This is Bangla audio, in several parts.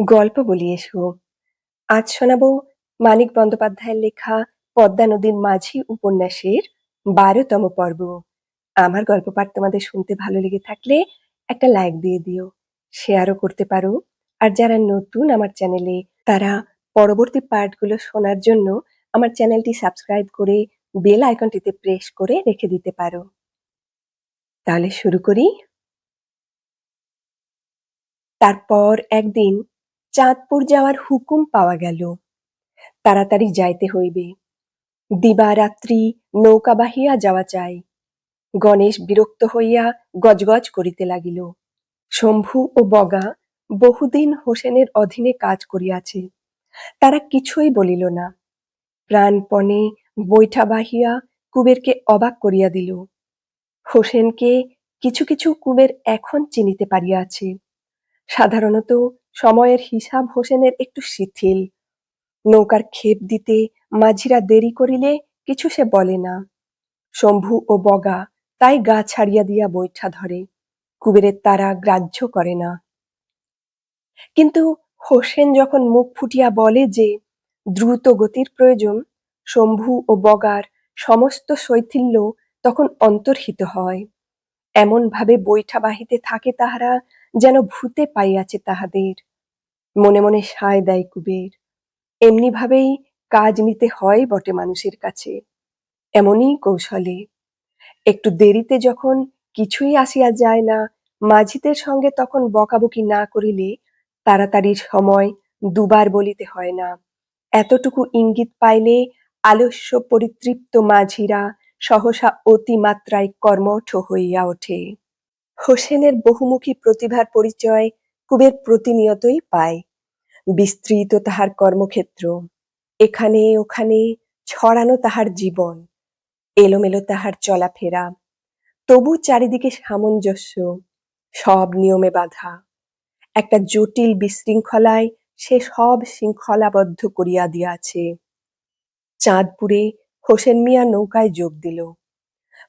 গল্প বলি এসো আজ শোনাবো মানিক বন্দ্যোপাধ্যায়ের লেখা পদ্মা নদীর মাঝি উপন্যাসের বারোতম পর্ব। আমার গল্প পাঠ তোমাদের শুনতে ভালো লেগে থাকলে একটা লাইক দিয়ে দিও, শেয়ারও করতে পারো। আর যারা নতুন আমার চ্যানেলে, তারা পরবর্তী পার্টগুলো শোনার জন্য আমার চ্যানেলটি সাবস্ক্রাইব করে বেল আইকনটিতে প্রেস করে রেখে দিতে পারো। তাহলে শুরু করি। তারপর একদিন চাঁদপুর যাওয়ার হুকুম পাওয়া গেল। তাড়াতাড়ি যাইতে হইবে। দিবারাত্রি নৌকা বাহিয়া যাওয়া চাই। গণেশ বিরক্ত হইয়া গজগজ করিতে লাগিল। শম্ভু ও বগা বহুদিন হোসেনের অধীনে কাজ করিয়াছে। তারা কিছুই বলিল না। প্রাণপণে বৈঠা বাহিয়া কুবেরকে অবাক করিয়া দিল। হোসেনকে কিছু কিছু কুবের এখন চিনিতে পারিয়াছে। সাধারণত সময়ের হিসাব হোসেনের একটু শিথিল। নৌকার ক্ষেপ দিতে মাঝিরা দেরি করিলে কিছু সে বলে না। শম্ভু ও বগা তাই গা ছাড়িয়া দিয়া বৈঠা ধরে। কুবেরের তারা গ্রাহ্য করে না। কিন্তু হোসেন যখন মুখ ফুটিয়া বলে যে দ্রুত গতির প্রয়োজন, শম্ভু ও বগার সমস্ত শৈথিল্য তখন অন্তর্হিত হয়। এমন ভাবে বৈঠা বাহিতে থাকে তাহারা যেন ভূতে পাইয়াছে তাহাদের। মনে মনে সায় দেয় কুবের। এমনি ভাবেই কাজ নিতে হয় বটে মানুষের কাছে। এমনই কৌশলে। একটু দেরিতে যখন কিছুই আসিয়া যায় না, মাঝিদের সঙ্গে তখন বকাবকি না করিলে তাড়াতাড়ির সময় দুবার বলিতে হয় না। এতটুকু ইঙ্গিত পাইলে আলস্য পরিতৃপ্ত মাঝিরা সহসা অতিমাত্রায় কর্মঠ হইয়া ওঠে। হোসেনের বহুমুখী প্রতিভার পরিচয় কুবের প্রতিনিয়তই পায়। বিস্তৃত তাহার কর্মক্ষেত্র, এখানে ওখানে ছড়ানো তাহার জীবন, এলোমেলো তাহার চলাফেরা, তবু চারিদিকে সামঞ্জস্য, সব নিয়মে বাধা। একটা জটিল বিশৃঙ্খলায় সে সব শৃঙ্খলাবদ্ধ করিয়া দিয়াছে। চাঁদপুরে হোসেন মিয়া নৌকায় যোগ দিল।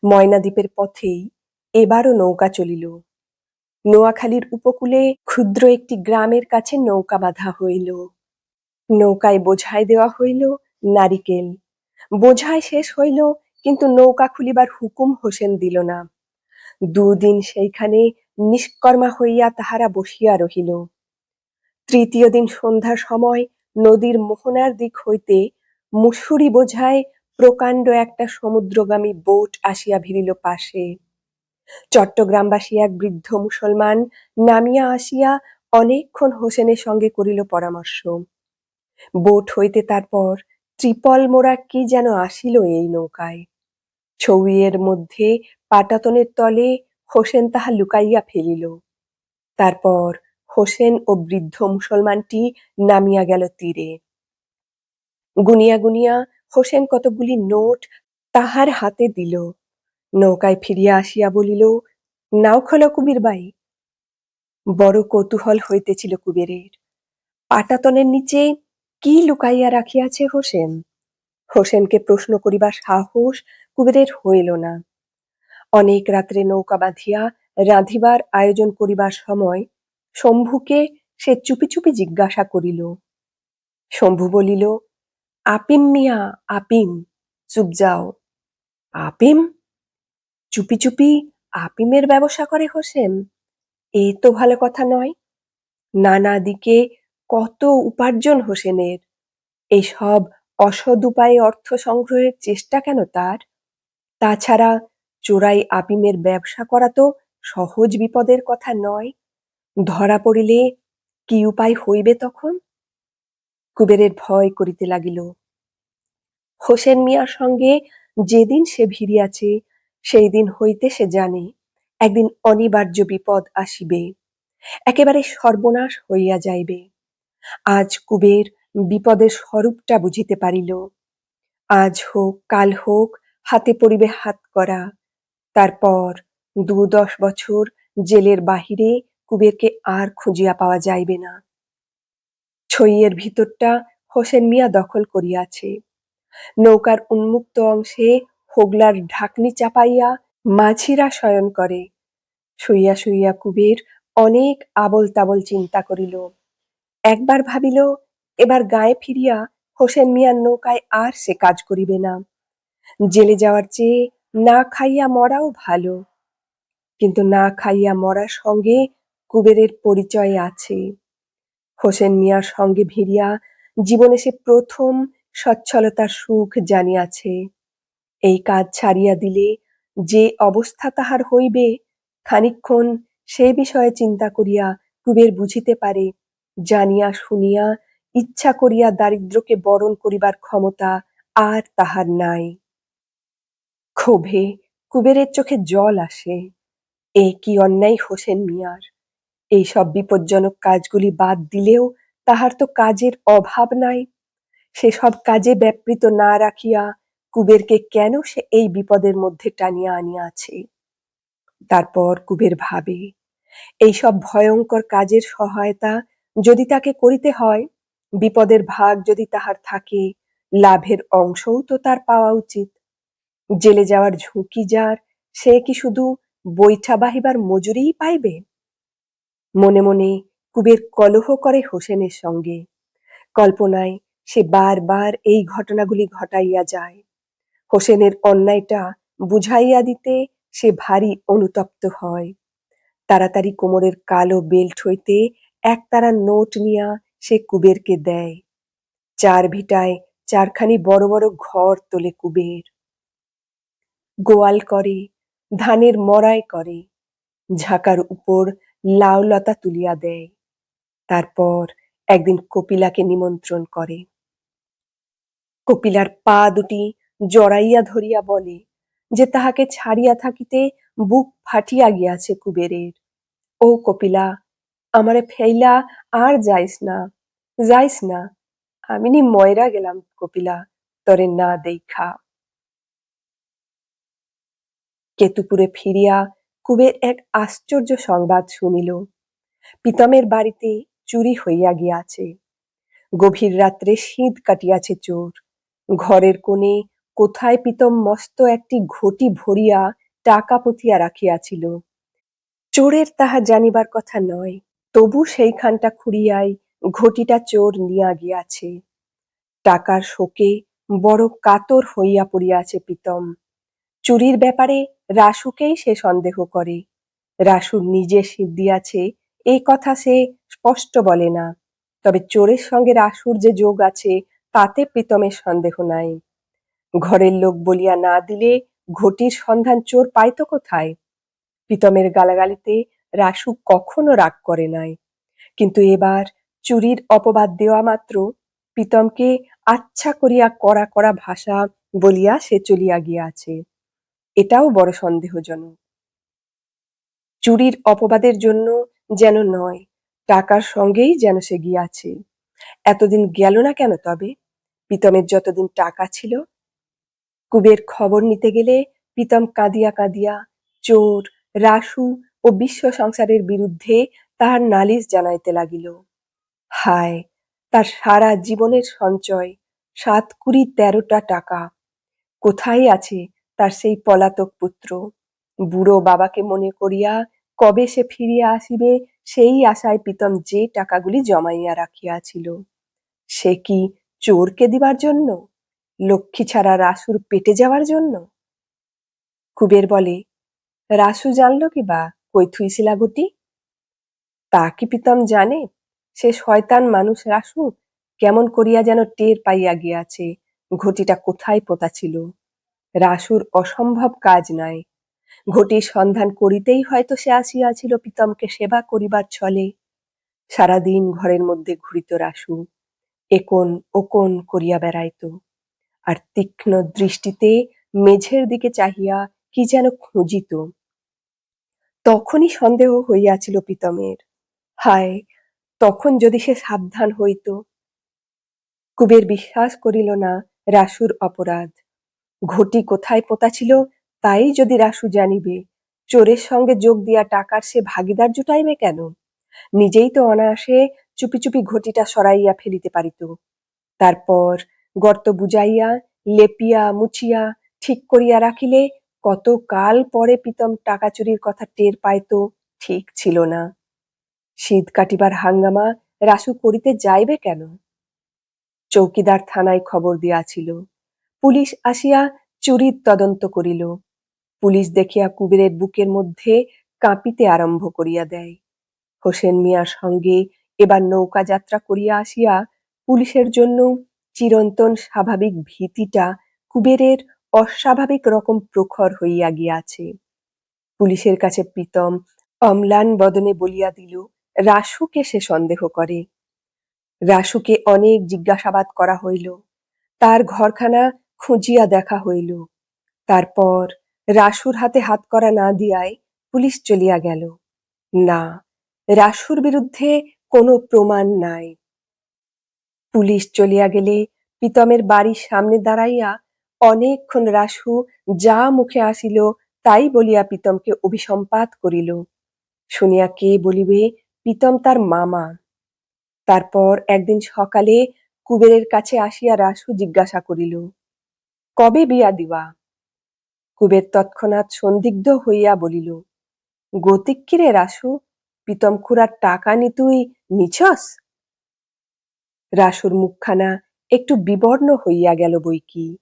ময়নাদ্বীপের পথেই এবারও নৌকা চলিল। নোয়াখালীর উপকূলে ক্ষুদ্র একটি গ্রামের কাছে নৌকা বাঁধা হইল। নৌকায় বোঝাই দেওয়া হইল, নারিকেল। বোঝাই শেষ হইল, কিন্তু নৌকা খুলিবার হুকুম হোসেন দিল না। দুদিন সেইখানে নিষ্কর্মা হইয়া তাহারা বসিয়া রহিল। তৃতীয় দিন সন্ধ্যার সময় নদীর মোহনার দিক হইতে মুসুরি বোঝায় প্রকাণ্ড একটা সমুদ্রগামী বোট আসিয়া ভিড়িল পাশে। চট্টগ্রামবাসী এক বৃদ্ধ মুসলমান নামিয়া আসিয়া অনেকক্ষণ হোসেনের সঙ্গে করিল পরামর্শ। বোট হইতে তারপর ত্রিপল মোড়া কি যেন আসিল এই নৌকায়। ছৌয়ের মধ্যে পাটাতনের তলে হোসেন তাহা লুকাইয়া ফেলিল। তারপর হোসেন ও বৃদ্ধ মুসলমানটি নামিয়া গেল তীরে। গুনিয়া গুনিয়া হোসেন কতগুলি নোট তাহার হাতে দিল। নৌকায় ফিরিয়া আসিয়া বলিল, নাও খোলো কুবির বাই। বড় কৌতূহল হইতেছিল কুবেরের পাটাতনের নিচে কি লুকাইয়া রাখিয়াছে হোসেন? হোসেনকে প্রশ্ন করিবার সাহস কুবেরের হইল না। অনেক রাত্রে নৌকা বাঁধিয়া রাঁধিবার আয়োজন করিবার সময় শম্ভুকে সে চুপি চুপি জিজ্ঞাসা করিল। শম্ভু বলিল, আপিম মিয়া, আপিম, চুপ যাও। আপিম? চুপি চুপি আপিমের ব্যবসা করে হোসেন। এ তো ভালো কথা নয়। নানা দিকে কত উপার্জন হোসেনের। এইসব অসদ উপায়ে অর্থ সংগ্রহের চেষ্টা কেন তার? তাছাড়া চোরাই আপিমের ব্যবসা করা তো সহজ বিপদের কথা নয়। ধরা পড়িলে কি উপায় হইবে তখন? কুবেরের ভয় করিতে লাগিল। হোসেন মিয়ার সঙ্গে যেদিন সে ভিড়িয়াছে সেই দিন হইতে সে জানে, একদিন অনিবার্য বিপদ আসিবে, একেবারে সর্বনাশ হইয়া যাইবে। আজ কুবের বিপদের স্বরূপটা বুঝিতে পারিল। আজ হোক, কাল হোক, হাতে পড়িবে হাত করা। তারপর দু দশ বছর জেলের বাহিরে কুবেরকে আর খুঁজিয়া পাওয়া যাইবে না। ছইয়ের ভিতরটা হোসেন মিয়া দখল করিয়াছে। নৌকার উন্মুক্ত অংশে হোগলার ঢাকনি চাপাইয়া মাঝিরা শয়ন করে। শুইয়া শুইয়া কুবের অনেক আবল তাবল চিন্তা করিল। একবার ভাবিল, এবার গায়ে ফিরিয়া হোসেন মিয়ার নৌকায় আর সে কাজ করিবে না। জেলে যাওয়ার চেয়ে না খাইয়া মরাও ভালো। কিন্তু না খাইয়া মরার সঙ্গে কুবেরের পরিচয় আছে। হোসেন মিয়ার সঙ্গে ভিড়িয়া জীবনে সে প্রথম সচ্ছলতার সুখ জানিয়াছে। এই কাজ ছাড়িয়া দিলে যে অবস্থা তাহার হইবে, খানিকক্ষণ সে বিষয়ে চিন্তা করিয়া কুবের বুঝিতে পারে, জানিয়া শুনিয়া ইচ্ছা করিয়া দারিদ্র্যকে বরণ করিবার ক্ষমতা আর তাহার নাই। ক্ষোভে কুবেরের চোখে জল আসে, এ কি অন্যায় হোসেন মিয়ার? এই সব বিপজ্জনক কাজগুলি বাদ দিলেও তাহার তো কাজের অভাব নাই সেসব কাজে ব্যাপৃত না রাখিয়া কুবেরকে কেন সে এই বিপদের মধ্যে টানিয়া আনিয়াছে? তারপর কুবের ভাবে এইসব ভয়ঙ্কর কাজের সহায়তা যদি তাকে করিতে হয়, বিপদের ভাগ যদি তাহার থাকে, লাভের অংশও তো তার পাওয়া উচিত। জেলে যাওয়ার ঝুঁকি যার, সে কি শুধু বৈঠা বাহিবার মজুরিই পাইবে? মনে মনে কুবের কলহ করে হোসেনের সঙ্গে। কল্পনায় সে বারবার এই ঘটনাগুলি ঘটাইয়া যায়। হোসেনের অন্যায়টা বুঝাইয়া দিতে সে ভারী অনুতপ্ত হয়। তাড়াতাড়ি কোমরের কালো বেল্ট হইতে একতারা নোট নিয়া সে কুবেরকে দেয়। চার ভিটায় চারখানি বড় বড় ঘর তোলে কুবের। গোয়াল করে, ধানের মড়াই করে, ঝাঁকার উপর লাউলতা তুলিয়া দেয়। তারপর একদিন কপিলাকে নিমন্ত্রণ করে। কপিলার পা দুটি জড়াইয়া ধরিয়া বলে, যে তাহাকে ছাড়িয়া থাকিতে বুক ফাটিয়া গিয়াছে কুবেরের। ও কপিলা, আমারে ফেইলা আর যাইস না যাইস না। আমি নি ময়রা গেলাম কপিলা, তরে না দেখা। কেতুপুরে ফিরিয়া কুবের এক আশ্চর্য সংবাদ শুনিল। পিতমের বাড়িতে চুরি হইয়া গিয়াছে। গভীর রাত্রে শীত কাটিয়াছে চোর। ঘরের কোণে কোথায় পিতম মস্ত একটি ঘটি ভরিয়া টাকা পতিয়া রাখিয়াছিল? চোরের তাহা জানিবার কথা নয়, তবু সেইখানটা খুঁড়িয়াই ঘটিটা চোর নিয়া গিয়াছে। টাকার শোকে বড় কাতর হইয়া পড়িয়াছে পিতম। চুরির ব্যাপারে রাসুকেই সে সন্দেহ করে। রাসু নিজে সিদ্ধিয়াছে এই কথা সে স্পষ্ট বলে না। তবে চোরের সঙ্গে রাসুর যে যোগ আছে, তাতে প্রীতমের সন্দেহ নাই। ঘরের লোক বলিয়া না দিলে ঘটির সন্ধান চোর পাইত কোথায়? প্রীতমের গালাগালিতে রাসু কখনো রাগ করে নাই। কিন্তু এবার চুরির অপবাদ দেওয়া মাত্র প্রীতমকে আচ্ছা করিয়া কড়া কড়া ভাষা বলিয়া সে চলিয়া গিয়াছে। এটাও বড় সন্দেহজনক। চুরির অপবাদের জন্য যেন নয়, টাকার সঙ্গেই যেন সে গিয়াছে। এতদিন গেল না কেন তবে? প্রীতমের যতদিন টাকা ছিল কুবের খবর নিতে গেলে প্রীতম কাঁদিয়া কাঁদিয়া, চোর, রাসু ও বিশ্ব সংসারের বিরুদ্ধে তাহার নালিশ জানাইতে লাগিল। হায়, তার সারা জীবনের সঞ্চয়, সাত কুড়ি তেরোটা টাকা। কোথায় আছে তার সেই পলাতক পুত্র? বুড়ো বাবাকে মনে করিয়া কবে সে ফিরিয়া আসিবে, সেই আশায় প্রীতম যে টাকাগুলি জমাইয়া রাখিয়াছিল। সে কি চোরকে দিবার জন্য? লক্ষ্মী ছাড়া রাসুর পেটে যাওয়ার জন্য? কুবের বলে, রাসু জানল কি বা কই থুইছিলা গটি তা কি প্রীতম জানে? সে শয়তান মানুষ রাসু কেমন করিয়া যেন টের পাইয়া গিয়াছে, ঘটিটা কোথায় পোতা ছিল? রাসুর অসম্ভব কাজ নাই। ঘটির সন্ধান করিতেই হয়তো সে আসিয়াছিল প্রীতমকে সেবা করিবার ছলে। সারাদিন ঘরের মধ্যে ঘুরিত রাসু, একন ওকন করিয়া বেড়াইত। আর তীক্ষ্ণ দৃষ্টিতে মেঝের দিকে চাহিয়া কি যেন খুঁজিত। তখনই সন্দেহ হইয়াছিল প্রীতমের। হায়, তখন যদি সে সাবধান হইত। কুবের বিশ্বাস করিল না রাসুর অপরাধ। ঘটি কোথায় পোতা ছিল তাই যদি রাসু জানিবে, চোরের সঙ্গে যোগ দিয়া টাকার সে ভাগিদার জুটাইবে কেন? নিজেই তো অনায়াসে চুপি চুপি ঘটিটা সরাইয়া ফেলিতে পারিত। তারপর গর্ত বুঝাইয়া লেপিয়া, মুছিয়া, ঠিক করিয়া রাখিলে কত কাল পরে পিতম টাকা চুরির কথা টের পাইত ঠিক ছিল না। শীত কাটিবার হাঙ্গামা রাসু করিতে যাইবে কেন? চৌকিদার থানায় খবর দিয়াছিল। পুলিশ আসিয়া চুরির তদন্ত করিল। পুলিশ দেখিয়া কুবেরের বুকের মধ্যে কাঁপিতে আরম্ভ করিয়া দেয়। হোসেন মিয়ার সঙ্গে এবার নৌকা যাত্রা করিয়া আসিয়া পুলিশের জন্য চিরন্তন স্বাভাবিক ভীতিটা কুবেরের অস্বাভাবিক রকম প্রখর হইয়া গিয়াছে। পুলিশের কাছে প্রীতম অম্লান বদনে বলিয়া দিল রাসুকে সে সন্দেহ করে। রাসুকে অনেক জিজ্ঞাসাবাদ করা হইল। তার ঘরখানা খুঁজিয়া দেখা হইল। তারপর রাসুর হাতে হাত করা না দিয়ায় পুলিশ চলিয়া গেল। না রাসুর বিরুদ্ধে কোনো প্রমাণ নাই। পুলিশ চলিয়া গেলে প্রীতমের বাড়ির সামনে দাঁড়াইয়া অনেকক্ষণ রাসু যা মুখে আসিল তাই বলিয়া প্রীতমকে অভিসম্পাত করিল। শুনিয়া কে বলিবে প্রীতম তার মামা। তারপর একদিন সকালে কুবেরের কাছে আসিয়া রাসু জিজ্ঞাসা করিল, কবে বিয়া দিবা? কুবের তৎক্ষণাৎ সন্দিগ্ধ হইয়া বলিল, গতিক রাসু? প্রীতম খুড়ার টাকা নি তুই নিছস? রাসুর মুখখানা একটু বিবর্ণ হইয়া গেল বই কি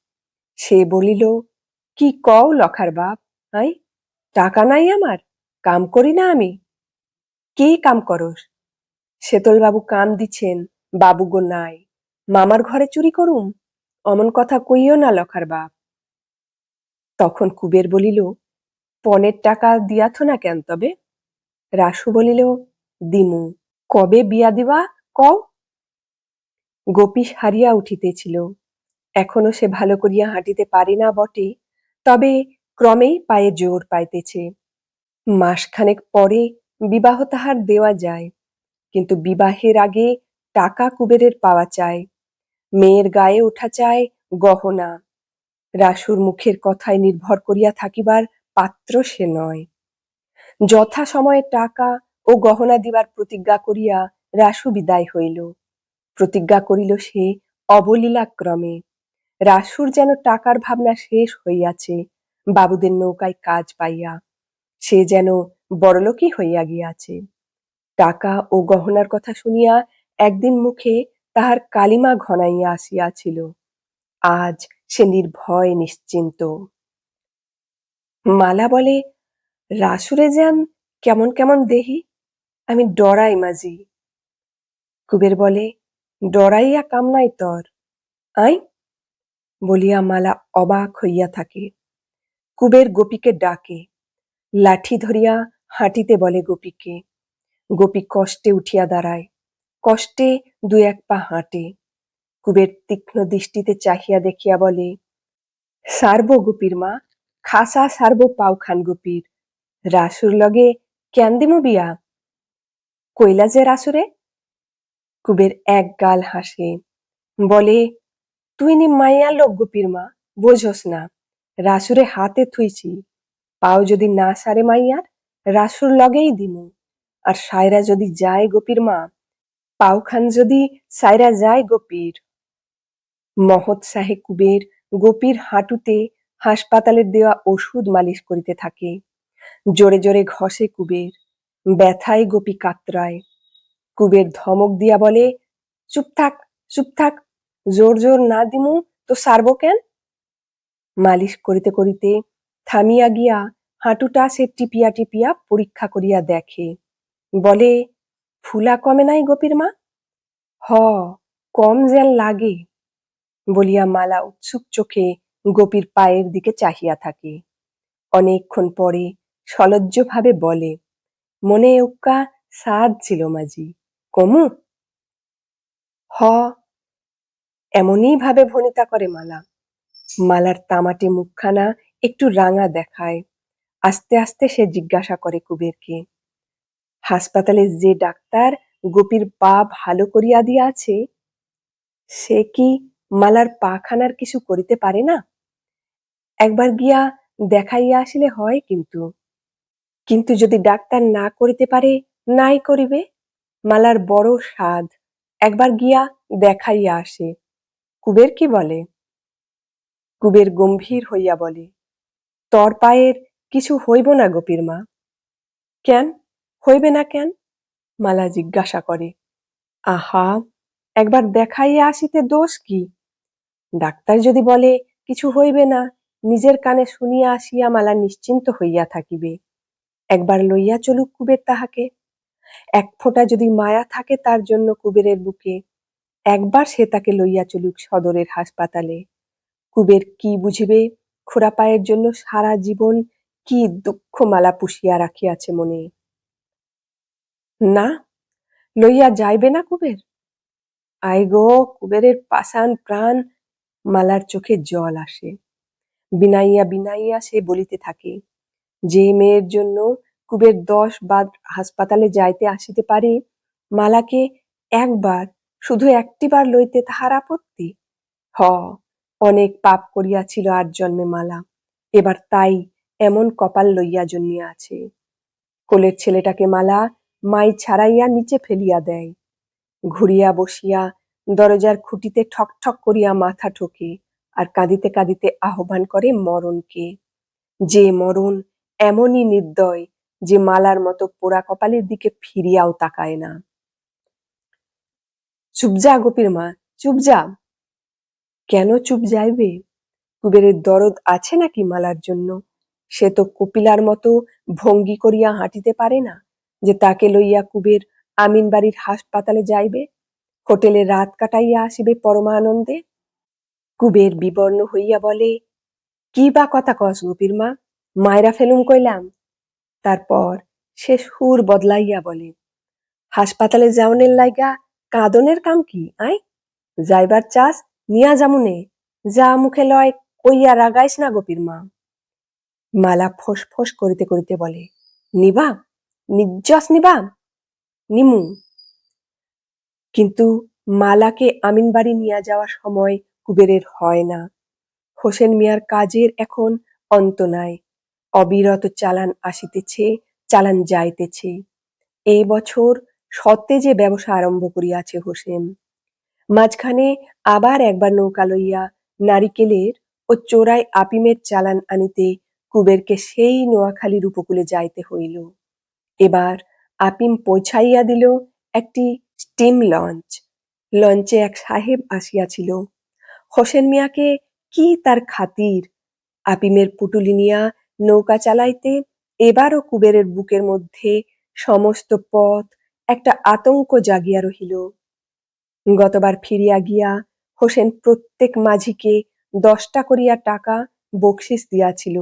সে বলিল, কি কও লখার বাপ আই টাকা নাই আমার, কাম করি না আমি। কি কাম করস? বাবু কাম দিছেন, বাবু গো নাই। মামার ঘরে চুরি করুম, অমন কথা কইও না লখার বাপ। তখন কুবের বলিল, পনেরো টাকা দিয়াথ না কেন তবে? রাসু বলিল, দিমু। কবে বিয়া দিবা কও? গোপী হারিয়া উঠিতেছিল। এখনও সে ভালো করিয়া হাঁটিতে পারি না বটে, তবে ক্রমেই পায়ে জোর পাইতেছে। মাসখানেক পরে বিবাহ তাহার দেওয়া যায়, কিন্তু বিবাহের আগে টাকা কুবেরের পাওয়া চায়। মেয়ের গায়ে ওঠা চায় গহনা। রাসুর মুখের কথায় নির্ভর করিয়া থাকিবার পাত্র সে নয়। যথা সময়ে টাকা ও গহনা দিবার প্রতিজ্ঞা করিয়া রাসু বিদায় হইল। প্রতিজ্ঞা করিল সে অবলীলাক্রমে। রাসুর যেন টাকার ভাবনা শেষ হইয়াছে, বাবুদের নৌকায় কাজ পাইয়া। সে যেন বড়লোকই হইয়া গিয়াছে। টাকা ও গহনার কথা শুনিয়া একদিন মুখে তাহার কালিমা ঘনাইয়া আসিয়াছিল। আজ সে নির্ভয়, নিশ্চিন্ত। মালা বলে, রাসুরে যান, কেমন কেমন দেহি? আমি ডরাই মাঝি। কুবের বলে ডরাইয়া কাম নাই তর। আই? বলিয়া মালা অবাক হইয়া থাকে। কুবের গোপীকে ডাকে। লাঠি ধরিয়া হাঁটিতে বলে গোপীকে। গোপী কষ্টে উঠিয়া দাঁড়ায়। কষ্টে দু এক পা হাঁটে। কুবের তীক্ষ্ণ দৃষ্টিতে চাহিয়া দেখিয়া বলে, সারব গোপীর মা, খাসা সারব পাউখান গোপীর। রাসুর লগে কেন দিমু বিয়া? কইলা যে রাসুরে কুবের এক গাল হাসে। বলে, তুই নি মাইয়া লোক গোপীর মা, বোঝস না, রাসুরে হাতে থুইছি। পাও যদি না সারে মাইয়ার, রাসুর লগেই দিমু। আর সায়রা যদি যায় গোপীর মা পাউখান যদি সায়রা যায় গোপীর। মহৎ সাহে কুবের গোপীর হাঁটুতে হাসপাতালের দেওয়া ওষুধ মালিশ করিতে থাকে। জোরে জোরে ঘষে কুবের, ব্যথায় গোপী কাতরায়। কুবের ধমক দিয়া বলে, চুপ থাক চুপ থাক, জোর জোর না দিমু, তো সারব কেন? মালিশ করিতে করিতে থামিয়া গিয়া হাঁটুটা সে টিপিয়া টিপিয়া পরীক্ষা করিয়া দেখে। বলে, ফুলা কমে নাই গোপীর মা? হ, কম যেন লাগে, বলিয়া মালা উৎসুক চোখে গোপীর পায়ের দিকে চাহিয়া থাকে। অনেকক্ষণ পরে সলজ্জভাবে বলে, মনে উক্কা সাদ ছিল মাঝি কমু? হ। এমনই ভাবে ভনিতা করে মালা। মালার তামাটে মুখখানা একটু রাঙা দেখায়। আস্তে আস্তে সে জিজ্ঞাসা করে কুবেরকে, হাসপাতালে যে ডাক্তার গোপীর পা ভালো করিয়া দিয়াছে, সে কি মালার পাখানার কিছু করিতে পারে না? একবার গিয়া দেখাইয়া আসিলে হয় কিন্তু। কিন্তু যদি ডাক্তার না করিতে পারে, নাই করিবে? মালার বড় সাধ একবার গিয়া দেখাইয়া আসে। কুবের কি বলে? কুবের গম্ভীর হইয়া বলে, তর পায়ের কিছু হইব না গোপীর মা। কেন? হইবে না কেন? মালা জিজ্ঞাসা করে, আহা, একবার দেখাইয়া আসিতে দোষ কি? ডাক্তার যদি বলে কিছু হইবে না, নিজের কানে শুনিয়া আসিয়া মালা নিশ্চিন্ত হইয়া থাকিবে। একবার লইয়া চলুক কুবের তাহাকে। এক ফোঁটা যদি মায়া থাকে তার জন্য কুবেরের বুকে, একবার সে তাকে লইয়া চলুক সদরের হাসপাতালে। কুবের কি বুঝিবে খোড়াপায়ের জন্য সারা জীবন কি দুঃখ মালা পুষিয়া রাখিয়াছে মনে? না, লইয়া যাইবে না কুবের? আই গো, কুবেরের পাষাণ প্রাণ, মালার চোখে জল আসে। বিনাইয়া বিনাইয়া সে বলিতে থাকে, যে মেয়ের জন্য কুবের দশ বার হাসপাতালে যাইতে আসিতে পারে, মালাকে একবার, শুধু একটিবার লইতে তাহার আপত্তি? হ, অনেক পাপ করিয়াছিল আর জন্মে মালা, এবার তাই এমন কপাল লইয়া জন্মিয়া আছে। কোলের ছেলেটাকে মালা মাই ছাড়াইয়া নিচে ফেলিয়া দেয়। ঘুরিয়া বসিয়া দরজার খুঁটিতে ঠক ঠক করিয়া মাথা ঠোকে আর কাঁদিতে কাঁদিতে আহ্বান করে মরণকে। যে মরণ এমনই নির্দয় যে মালার মতো পোড়া কপালের দিকে ফিরিয়াও তাকায় না। চুপ যা গোপীর মা, চুপ যা। কেন চুপ যাইবে? কুবেরের দরদ আছে নাকি মালার জন্য? সে তো কপিলার মতো ভঙ্গি করিয়া হাঁটিতে পারে না যে তাকে লইয়া কুবের আমিন বাড়ির হাসপাতালে যাইবে? হোটেলে রাত কাটাইয়া আসিবে পরমানন্দে? কুবের বিবর্ণ হইয়া বলে, কি বা কথা কস গোপীর মা? মায়েরা ফেলুম কইলাম তারপর সে সুর বদলাইয়া বলে, হাসপাতালে যাওনের লাইগা কাঁদনের কাম কি, আই? যাইবার চাস নিয়া যামুনে, যা মুখে লয় কইয়া রাগাইস না গোপীর মা। মালা ফোঁস ফোঁস করিতে করিতে বলে, নিবা নির্যস নিবা, নিমু। কিন্তু মালাকে আমিন বাড়ি নিয়ে যাওয়ার সময় কুবেরের হয় না। হোসেন মিয়ার কাজের এখন অন্ত নাই। অবিরত চালান আসিতেছে, চালান যাইতেছে। এই বছর সতেজে ব্যবসা আরম্ভ করিয়াছে হোসেন। মাঝখানে আবার একবার নৌকা লইয়া নারিকেলের ও চোরাই আপিমের চালান আনিতে কুবেরকে সেই নোয়াখালীর উপকূলে যাইতে হইল। এবার আপিম পৌঁছাইয়া দিল একটি স্টিম লঞ্চ। লঞ্চে এক সাহেব আসিয়াছিল। হোসেন মিয়াকে কি তার খাতির? আপিমের পুটুলি নিয়া নৌকা চালাইতে এবারও কুবেরের বুকের মধ্যে সমস্ত পথ একটা আতঙ্ক জাগিয়া রহিল। গতবার ফিরিয়া গিয়া হোসেন প্রত্যেক মাঝিকে দশটা করিয়া টাকা বকশিস দিয়াছিল।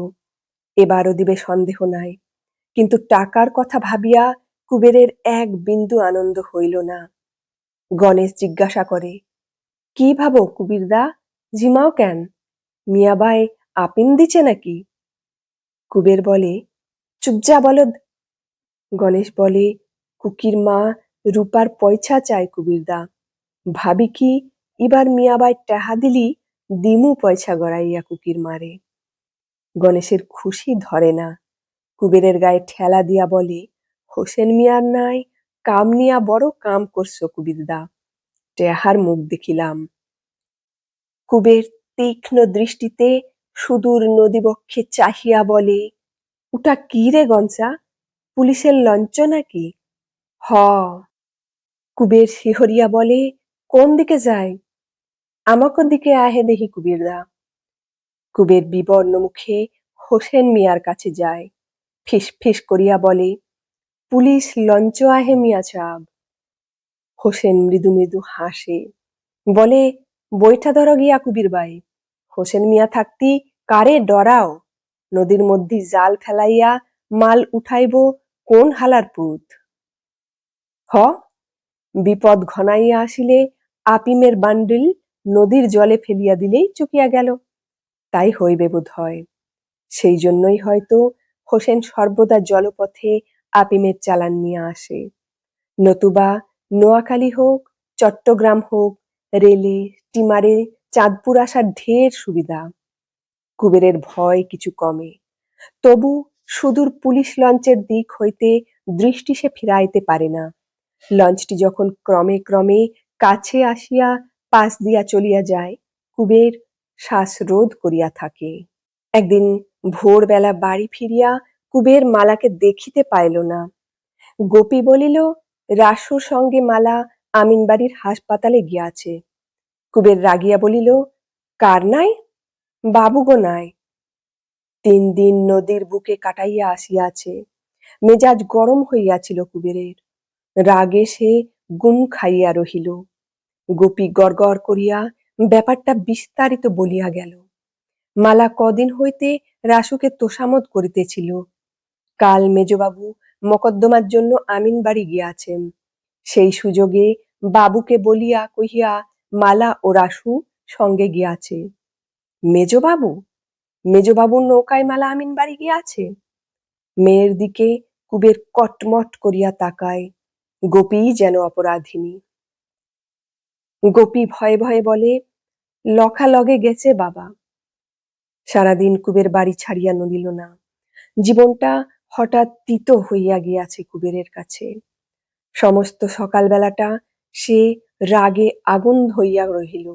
এবারও দিবে সন্দেহ নাই। কিন্তু টাকার কথা ভাবিয়া কুবেরের এক বিন্দু আনন্দ হইল না। গণেশ জিজ্ঞাসা করে, কি ভাবো কুবিরদা, ঝিমাও কেন? মিয়াবাই আপিন দিছে নাকি? কুবের বলে, চুপ যা বলদ। গণেশ বলে, কুকির মা রূপার পয়সা চায় কুবিরদা ভাবি কি, এবার মিয়াবাই টাহা দিলি, দিমু পয়সা গড়াইয়া কুকির মারে। গণেশের খুশি ধরে না। কুবেরের গায়ে ঠেলা দিয়া বলে, হোসেন মিয়ার নাই, কাম নিয়া বড় কাম করছ কুবিরদা টেহার মুখ দেখিলাম। কুবের তীক্ষ্ণ দৃষ্টিতে সুদূর নদীবক্ষে চাহিয়া বলে, ওটা কি রে গঞ্চা পুলিশের লঞ্চ নাকি হ। কুবের শিহরিয়া বলে, কোন দিকে যায় আমাকে দিকে আহে দেখি কুবিরদা। কুবের বিবর্ণ মুখে হোসেন মিয়ার কাছে যায়, ফিস ফিস করিয়া বলে, পুলিশ লঞ্চ আহে মিয়া সাব হোসেন মৃদু মৃদু হাসে, বলে বৈঠা ধরো গিয়া কুবির বাই হোসেন মিয়া থাকতি কারে ডরাও? নদীর মধ্যে জাল ফেলাইয়া মাল উঠাইব কোন হালার পুত? হ, বিপদ ঘনাইয়া আসিলে আপিমের বান্ডিল নদীর জলে ফেলিয়া দিলেই চুকিয়া গেল। তাই হইবে বোধ হয় সেই জন্যই হয়তো হোসেন সর্বদা জলপথে আপিমের চালান নিয়ে আসে। নতুবা নোয়াখালী হোক, চট্টগ্রাম হোক, রেলে স্টিমারে চাঁদপুর আসার ঢের সুবিধা। কুবেরের ভয় কিছু কমে। তবু সুদূর পুলিশ লঞ্চের দিক হইতে দৃষ্টি সে ফিরাইতে পারে না। লঞ্চটি যখন ক্রমে ক্রমে কাছে আসিয়া পাশ দিয়া চলিয়া যায়, কুবের শ্বাসরোধ করিয়া থাকে। একদিন ভোরবেলা বাড়ি ফিরিয়া কুবের মালাকে দেখিতে পাইল না। গোপী বলিল, রাসুর সঙ্গে মালা আমিনবাড়ির হাসপাতালে গিয়াছে। কুবের রাগিয়া বলিল, কার নাই? বাবুগো নাই? তিন দিন নদীর বুকে কাটাইয়া আসিয়াছে। মেজাজ গরম হইয়াছিল কুবেরের। রাগে সে গুম খাইয়া রহিল। গোপী গড়গড় করিয়া ব্যাপারটা বিস্তারিত বলিয়া গেল। মালা কদিন হইতে রাসুকে তোষামত করিতেছিল। কাল মেজবাবু মকদ্দমার জন্য আমিন বাড়ি গিয়াছেন। সেই সুযোগে বাবুকে বলিয়া কহিয়া মালা ও রাসু সঙ্গে গিয়াছে। মেজবাবু? মেজবাবুর নৌকায় মালা আমিন বাড়ি গিয়াছে? মেয়ের দিকে কুবের কটমট করিয়া তাকায়, গোপী যেন অপরাধিনী। গোপী ভয়ে ভয়ে বলে লগে গেছে বাবা। সারাদিন কুবের বাড়ি ছাড়িয়া নড়িল না। জীবনটা হঠাৎ তিত হইয়া গিয়াছে কুবেরের কাছে। সমস্ত সকালবেলাটা সে রাগে আগুন হইয়া রহিল।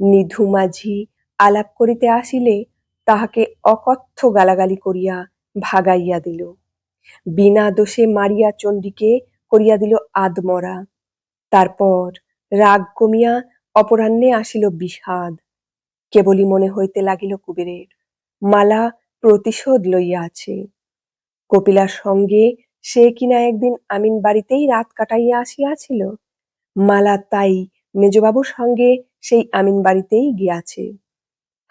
নিধু মাঝি আলাপ করিতে আসিলে তাহাকে অকথ্য গালাগালি করিয়া ভাগাইয়া দিল। বিনা দোষে মারিয়া চণ্ডীকে করিয়া দিল আদমরা। তারপর রাগ কমিয়া অপরাহ্নে আসিল বিষাদ। কেবলই মনে হইতে লাগিল কুবেরের মালা প্রতিশোধ লইয়া আছে। কপিলার সঙ্গে সে কিনা একদিন আমিন বাড়িতেই রাত কাটাইয়া আসিয়াছিল? মালা তাই মেজবাবুর সঙ্গে সেই আমিন বাড়িতেই গিয়াছে।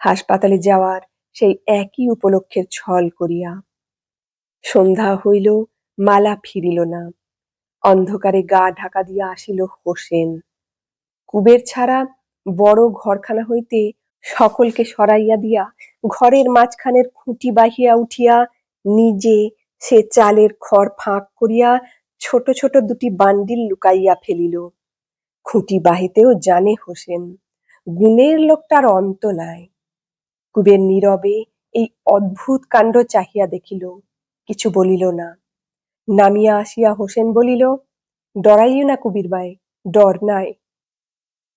হাসপাতালে যাওয়ার সেই একই উপলক্ষের ছল করিয়া। সন্ধ্যা হইল, মালা ফিরিল না। অন্ধকারে গা ঢাকা দিয়া আসিল হোসেন। কুবের ছাড়া বড় ঘরখানা হইতে সকলকে সরাইয়া দিয়া ঘরের মাঝখানের খুঁটি বাহিয়া উঠিয়া নিজে সে চালের খড় ফাঁক করিয়া ছোট ছোট দুটি বান্ডিল লুকাইয়া ফেলিল। খুঁটি বাহিতেও জানে হোসেন, গুণের লোকটার অন্ত নাই। কুবের নীরবে এই অদ্ভুত কাণ্ড চাহিয়া দেখিল, কিছু বলিল না। নামিয়া আসিয়া হোসেন বলিল, ডরাইও না কুবির বাই, ডর নাই।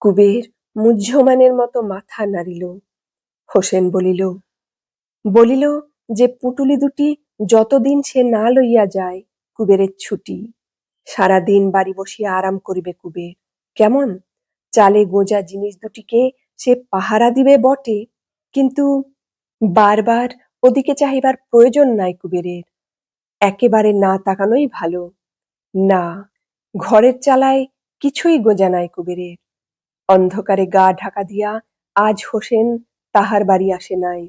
কুবের মুহ্যমানের মতো মাথা নাড়িল। হোসেন বলিল বলিল যে পুটুলি দুটি যতদিন সে না লইয়া যায়, কুবেরের ছুটি। সারাদিন বাড়ি বসিয়া আরাম করিবে কুবের। কেমন? চালে গোজা জিনিস দুটিকে সে পাহারা দিবে বটে, কিন্তু বারবার ওদিকে চাহিবার প্রয়োজন নাই কুবেরের। একেবারে না তাকানোই ভালো। না, ঘরের চালায় কিছুই গোজা নাই কুবেরের। অন্ধকারে গা ঢাকা দিয়া আজ হোসেন তাহার বাড়ি আসে নাই।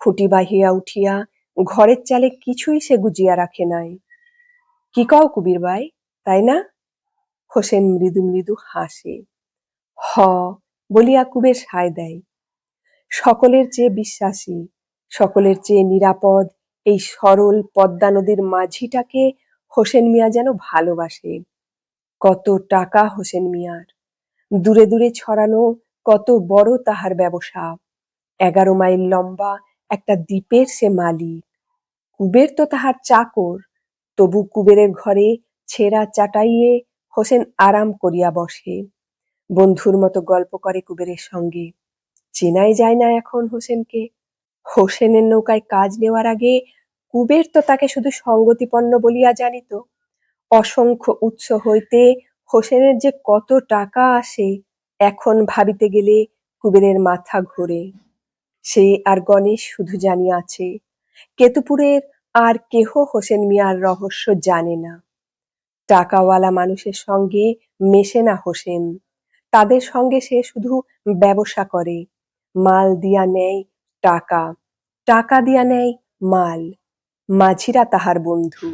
খুঁটি বাহিয়া উঠিয়া ঘরের চালে কিছুই সে গুজিয়া রাখে নাই। কি কও কুবির ভাই, তাই না? হোসেন মৃদু মৃদু হাসে। হ, বলিয়া কুবের সায় দেয়। সকলের চেয়ে বিশ্বাসী, সকলের চেয়ে নিরাপদ এই সরল পদ্মা নদীর মাঝিটাকে হোসেন মিয়া যেন ভালোবাসে। কত টাকা হোসেন মিয়ার। দূরে দূরে ছড়ানো কত বড় তাহার ব্যবসা। এগারো মাইল লম্বা একটা দ্বীপের সে মালিক। কুবের তো তাহার চাকর, তবু কুবেরের ঘরে ছেঁড়া চাটাইয়ে হোসেন আরাম করিয়া বসে। বন্ধুর মতো গল্প করে কুবেরের সঙ্গে। চেনাই যায় না এখন হোসেনকে। হোসেনের নৌকায় কাজ নেওয়ার আগে কুবের তো তাকে শুধু সঙ্গতিপন্ন বলিয়া জানিত। অসংখ্য উৎস হইতে হোসেনের যে কত টাকা আসে, এখন ভাবিতে গেলে কুবেরের মাথা ঘোরে। সে আর গণেশ শুধু জানিয়াছে, কেতুপুরের আর কেহ হোসেন মিয়ার রহস্য জানে না। টাকাওয়ালা মানুষের সঙ্গে মেশে না হোসেন। তাদের সঙ্গে সে শুধু ব্যবসা করে। মাল দিয়া নেয় টাকা। টাকা দিয়া নেয় মাল। মাঝিরা তাহার বন্ধু।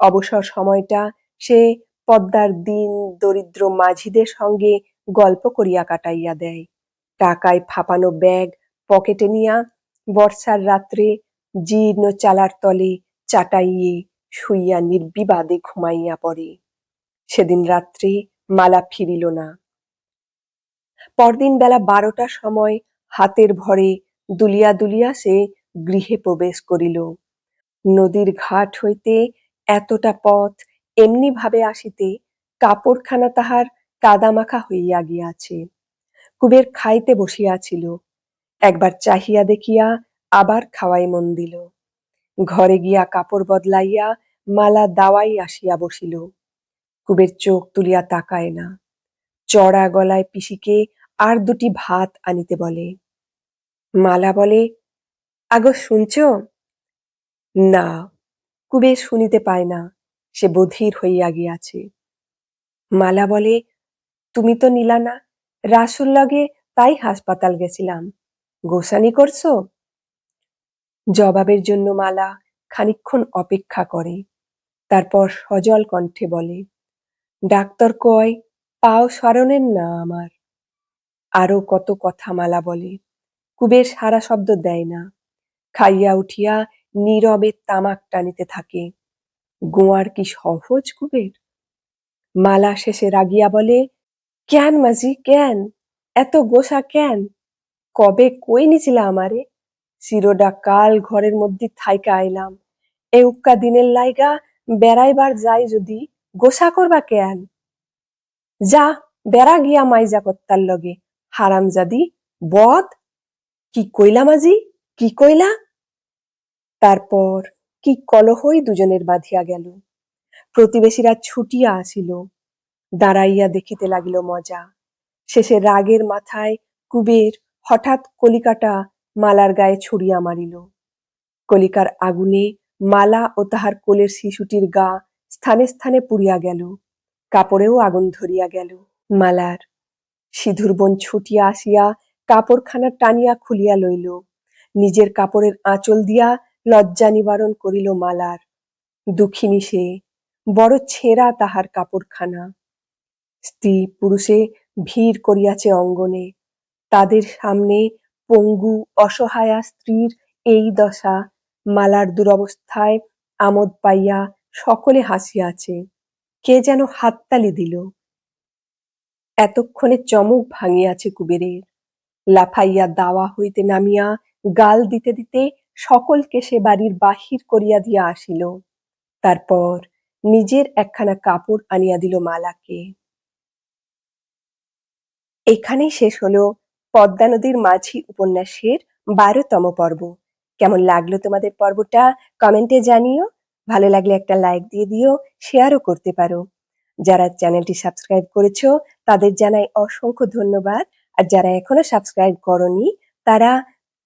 অবসর সময়টা সে পদ্মার দিন দরিদ্র মাঝিদের সঙ্গে গল্প করিয়া কাটাইয়া দেয়। টাকায় ফাপানো ব্যাগ পকেটে নিয়া বর্ষার রাত্রে জীর্ণ চালার তলে চাটাইয়ে শুইয়া নির্বিবাদে ঘুমাইয়া পড়ে। সেদিন রাত্রে মালা ফিরিল না। পরদিন বেলা বারোটার সময় হাতের ভরে দুলিয়া দুলিয়া সে গৃহে প্রবেশ করিল। নদীর ঘাট হইতে এতটা পথ এমনি ভাবে আসিতে কাপড়খানা তাহার কাদামাখা হইয়া গিয়াছে। কুবের খাইতে বসিয়াছিল একবার চাহিয়া দেখিয়া আবার খাওয়াই মন দিল। ঘরে গিয়া কাপড় বদলাইয়া মালা দাওয়াই আসিয়া বসিল। কুবের চোখ তুলিয়া তাকায় না। চড়া গলায় পিসিকে আর দুটি ভাত আনিতে বলে। মালা বলে, আগো, শুনছ? না কুবের শুনিতে পায় না, সে বধির হইয়া গিয়াছে। মালা বলে, তুমি তো নিলা না রাসুল লগে তাই হাসপাতাল গেছিলাম। গোসানি করছ? জবাবের জন্য মালা খানিকক্ষণ অপেক্ষা করে। তারপর সজল কণ্ঠে বলে, ডাক্তার কয়, পাও সরণের না আমার। আরও কত কথা মালা বলে, কুবের সারা শব্দ দেয় না। খাইয়া উঠিয়া নীরবে তামাক টানিতে থাকে। গোয়ার কি সহজ কুবের? মালা শেষে রাগিয়া বলে, কেন মাঝি, কেন? এত গোসা কেন? কবে কই নিছিলা আমারে? চিরডা কাল ঘরের মধ্যে থাইকা আইলাম। এ উক্কা দিনের লাইগা বেড়াইবার যাই যদি, গোসা করবা কেন যা, বেড়া গিয়া মাইজা কত্তার লগে। হারামজাদি, বদ, কি কইলা মাঝি কি কইলা? তারপর কি কলহই দুজনের বাঁধিয়া গেল। প্রতিবেশীরা ছুটিয়া আসিল। দাঁড়াইয়া দেখিতে লাগিল মজা। শেষে রাগের মাথায় কুবের হঠাৎ কলিকাটা মালার গায়ে ছুড়িয়া মারিল। কলিকার আগুনে মালা ও তাহার কোলের শিশুটির গা স্থানে স্থানে পুড়িয়া গেল, কাপড়েও আগুন ধরিয়া গেল। মালার সিধুর বোন ছুটিয়া আসিয়া কাপড়খানা টানিয়া খুলিয়া লইল। নিজের কাপড়ের আঁচল দিয়া লজ্জা নিবারণ করিল মালার। দুঃখিনী সে, বড় ছেঁড়া তাহার কাপড়খানা। স্ত্রী পুরুষে ভিড় করিয়াছে অঙ্গনে। তাদের সামনে পঙ্গু, অসহায়া স্ত্রীর এই দশা মালার দুরবস্থায় আমোদ পাইয়া সকলে হাসিয়াছে। কে যেন হাততালি দিল। এতক্ষণে চমক ভাঙিয়াছে কুবেরের। লাফাইয়া দাওয়া হইতে নামিয়া গাল দিতে দিতে সকলকে সে বাড়ির বাহির করিয়া দিয়া আসিল। তারপর নিজের একখানা কাপড় আনিয়া দিল মালাকে। এখানেই শেষ হলো পদ্মা নদীর মাঝি উপন্যাসের বারোতম পর্ব। কেমন লাগল তোমাদের পর্বটা? কমেন্টে জানিও। ভালো লাগলে একটা লাইক দিয়ে দিও শেয়ারও করতে পারো। যারা চ্যানেলটি সাবস্ক্রাইব করেছ, তাদের জানাই অসংখ্য ধন্যবাদ। আর যারা এখনও সাবস্ক্রাইব করনি, তারা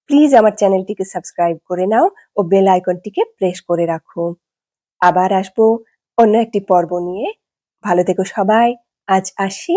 প্লিজ আমার চ্যানেলটিকে সাবস্ক্রাইব করে নাও ও বেল আইকনটিকে প্রেস করে রাখো। আবার আসব অন্য একটি পর্ব নিয়ে। ভালো থেকো সবাই। আজ আসি।